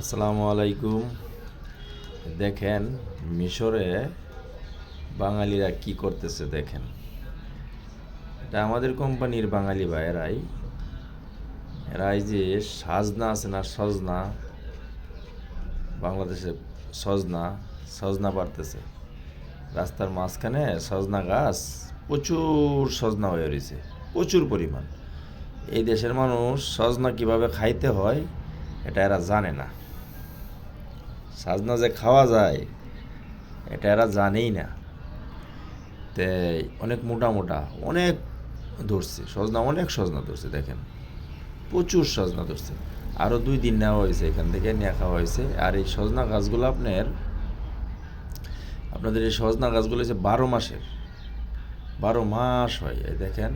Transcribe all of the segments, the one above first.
আসসালামু আলাইকুম। দেখেন মিশরে বাঙালিরা কি করতেছে দেখেন। এটা আমাদের কোম্পানির বাঙালি ভাইয়েরাই। এরা এই যে সাজনা আছে না সজনা? বাংলাদেশে সজনা সজনা বাড়তেছে। রাস্তার মাঝখানে সজনা গাছ প্রচুর সজনা হয়ে রয়েছে, প্রচুর পরিমাণ। এই দেশের মানুষ সজনা কীভাবে খাইতে হয়, এটা এরা জানে না। সাজনা যে খাওয়া যায়, এটা এরা জানেই না। তে অনেক মোটা মোটা, অনেক ধরছে, সজনা, অনেক সজনা ধরছে, দেখেন। প্রচুর সজনা ধরছে। আরও দুই দিন নেওয়া হয়েছে, এখান থেকে নিয়ে খাওয়া হয়েছে। আর এই সজনা গাছগুলো আপনার, আপনাদের এই সজনা গাছগুলো হচ্ছে বারো মাসের। বারো মাস হয়, এই দেখেন।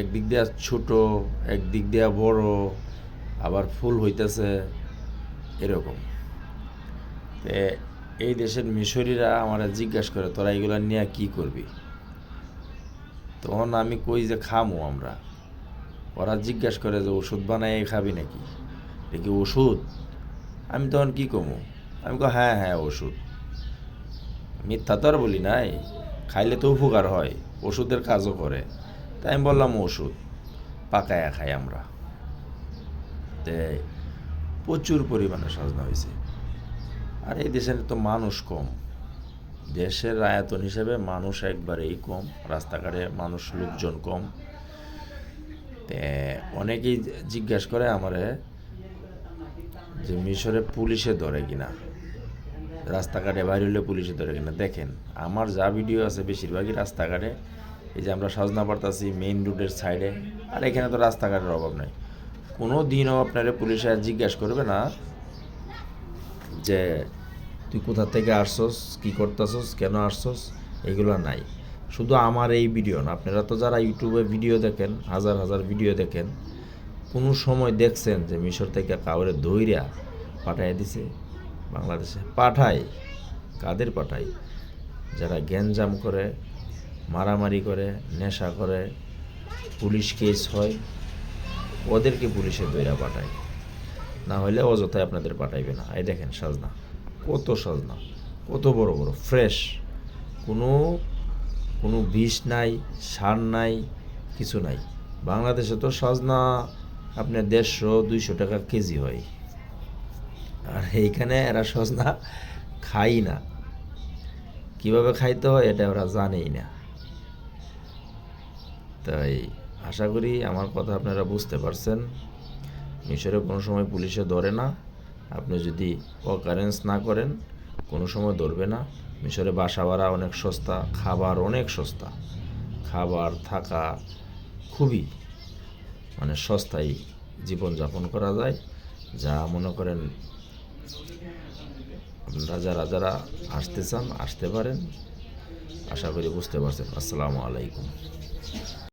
একদিক দিয়ে ছোট, একদিক দিয়ে বড়, আবার ফুল হইতেছে এরকম। এই দেশের মিশরীরা আমরা জিজ্ঞাসা করে, তোরা এগুলো নিয়ে কি করবি? তখন আমি কই যে খামো আমরা। ওরা জিজ্ঞাসা করে যে, ওষুধ বানাই খাবি নাকি? কি ওষুধ? আমি তখন কি কমু? আমি কো হ্যাঁ হ্যাঁ ওষুধ। মিথ্যা তো আর বলি নাই। খাইলে তো উপকার হয়, ওষুধের কাজও করে। তাই আমি বললাম, ওষুধ পাকায়া খাই আমরা। প্রচুর পরিমাণে সাজনা হয়েছে আর এই দেশের তো মানুষ কম। দেশের আয়তন হিসেবে মানুষ একবারেই কম, রাস্তাঘাটে মানুষ লোকজন কম। অনেকেই জিজ্ঞাসা করে আমারে যে মিশরে পুলিশে ধরে কিনা, রাস্তাঘাটে বাইরে হলে পুলিশে ধরে কিনা। দেখেন, আমার যা ভিডিও আছে বেশিরভাগই রাস্তাঘাটে। এই যে আমরা সজনা পারতাছি মেইন রোডের সাইডে আর এখানে তো রাস্তাঘাটের অভাব নাই। কোনো দিনও আপনারা পুলিশে জিজ্ঞাসা করবে না যে তুই কোথা থেকে আসছস? কি করতেছস? কেন আসছস? এগুলো নাই। শুধু আমার এই ভিডিও না, আপনারা তো যারা ইউটিউবে ভিডিও দেখেন, হাজার হাজার ভিডিও দেখেন, কোনো সময় দেখছেন যে মিশর থেকে কাউরে দইরা পাঠাই দিছে, বাংলাদেশে পাঠায়, কাদের পাঠায়? যারা গ্যাঞ্জাম করে, মারামারি করে, নেশা করে, পুলিশ কেস হয়, ওদেরকে পুলিশে দইরা পাঠায়। না হলে অযথায় আপনাদের পাঠাইবে না। এই দেখেন সাজনা। কত সাজনা, কত বড় বড় ফ্রেশ কোনো কোনো বিষ নাই, সার নাই, কিছু নাই। বাংলাদেশে তো সজনা আপনার দেড়শো, দুইশো টাকা কেজি হয়। আর এইখানে এরা সজনা খাই না। কীভাবে খাইতে হয় এটা ওরা জানেই না। তাই আশা করি আমার কথা আপনারা বুঝতে পারছেন। মিশরে কোনো সময় পুলিশে ধরে না। আপনি যদি অকারেন্স না করেন, কোনো সময় ধরবে না। মিশরে বাসা ভাড়া অনেক সস্তা, খাবার অনেক সস্তা। খাবার থাকা খুবই মানে সস্তায় জীবনযাপন করা যায়। যা মনে করেন যারা যারা আসতে চান, আসতে পারেন। আশা করি বুঝতে পারছেন। আসসালামু আলাইকুম।